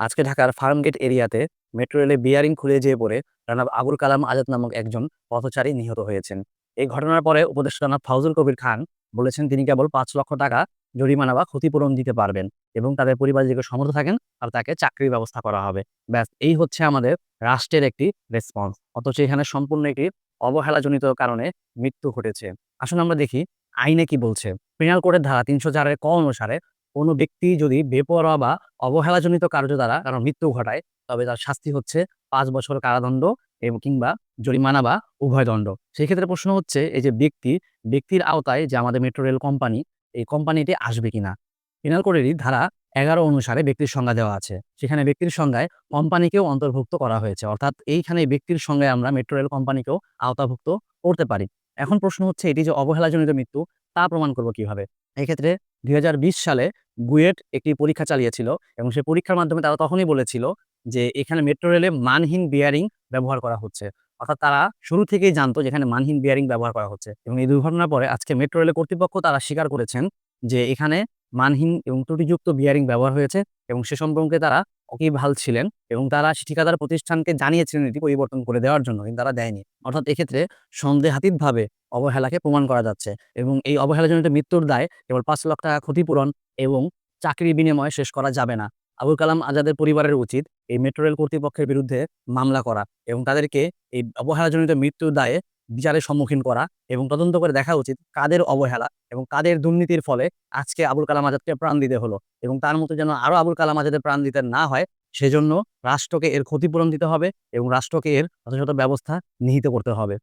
আজকে ঢাকার ফার্মগেট এরিয়াতে মেট্রো রেলে বিয়ারিং খুলে যেয়ে পড়ে রানা আবুল কালাম আজাদ নামক একজন পথচারী নিহত হয়েছেন। এই ঘটনার পরে উপদেষ্টা জনাব ফাউজুল কবির খান বলেছেন, তিনি কেবল পাঁচ লক্ষ টাকা জরিমানা বা ক্ষতিপূরণ দিতে পারবেন এবং তাদের পরিবার যদি সমর্থ থাকেন আর তাকে চাকরির ব্যবস্থা করা হবে। ব্যাস, এই হচ্ছে আমাদের রাষ্ট্রের একটি রেসপন্স অথচ এখানে সম্পূর্ণ একটি অবহেলাজনিত কারণে মৃত্যু ঘটেছে। আসুন আমরা দেখি, আইনে কি বলছে? পেনাল কোডের ধারা তিনশো চারের ক অনুসারে কোনো ব্যক্তি যদি বেপরোয়া বা অবহেলাজনিত কার্য দ্বারা কারণ মৃত্যু ঘটায়, তবে তার শাস্তি হচ্ছে পাঁচ বছর কারাদণ্ড এবং কিংবা জরিমানা বা উভয় দণ্ড। সেই ক্ষেত্রে প্রশ্ন হচ্ছে, এই যে ব্যক্তি, ব্যক্তির আওতায় যে আমাদের মেট্রো রেল কোম্পানি, এই কোম্পানিটি আসবে কিনা? পেনাল কোডেরই ধারা এগারো অনুসারে ব্যক্তির সংজ্ঞা দেওয়া আছে। সেখানে ব্যক্তির সংজ্ঞায় কোম্পানিকেও অন্তর্ভুক্ত করা হয়েছে। অর্থাৎ এইখানে ব্যক্তির সঙ্গে আমরা মেট্রো রেল কোম্পানিকেও আওতাভুক্ত করতে পারি। এখন প্রশ্ন হচ্ছে, এটি যে অবহেলাজনিত মৃত্যু, তা প্রমাণ করব কীভাবে? এক্ষেত্রে দুই হাজার বিশ সালে বুয়েট একটি পরীক্ষা চালিয়েছিল এবং সেই পরীক্ষার মাধ্যমে তারা তখনই বলেছিল যে এখানে মেট্রো রেলে মানহীন বিয়ারিং ব্যবহার করা হচ্ছে। অর্থাৎ তারা শুরু থেকেই জানতো যেখানে মানহীন বিয়ারিং ব্যবহার করা হচ্ছে এবং এই দুর্ঘটনার পরে আজকে মেট্রো রেলের কর্তৃপক্ষ তারা স্বীকার করেছেন যে এখানে মানহীন এবং ত্রুটিযুক্ত বিয়ারিং ব্যবহার হয়েছে এবং সে সম্পর্কে তারা অকিভাল ছিলেন এবং তারা ঠিকাদার প্রতিষ্ঠানকে জানিয়েছিলেন এটি পরিবর্তন করে দেওয়ার জন্য কিন্তু তারা দেয়নি। অর্থাৎ এক্ষেত্রে সন্দেহাতীতভাবে অবহেলাকে প্রমাণ করা যাচ্ছে এবং এই অবহেলাজনিত মৃত্যুর দায় কেবল পাঁচ লক্ষ টাকা ক্ষতিপূরণ এবং চাকরির বিনিময়ে শেষ করা যাবে না। আবুল কালাম আজাদের পরিবারের উচিত এই মেট্রো রেল কর্তৃপক্ষের বিরুদ্ধে মামলা করা এবং তাদেরকে এই অবহেলাজনিত মৃত্যুর দায়ে বিচারের সম্মুখীন করা এবং তদন্ত করে দেখা উচিত কাদের অবহেলা এবং কাদের দুর্নীতির ফলে আজকে আবুল কালাম আজাদকে প্রাণ দিতে হলো এবং তার মতো যেন আরও আবুল কালাম আজাদের প্রাণ দিতে না হয় সেজন্য রাষ্ট্রকে এর ক্ষতিপূরণ দিতে হবে এবং রাষ্ট্রকে এর যথাযথ ব্যবস্থা নিহিত করতে হবে।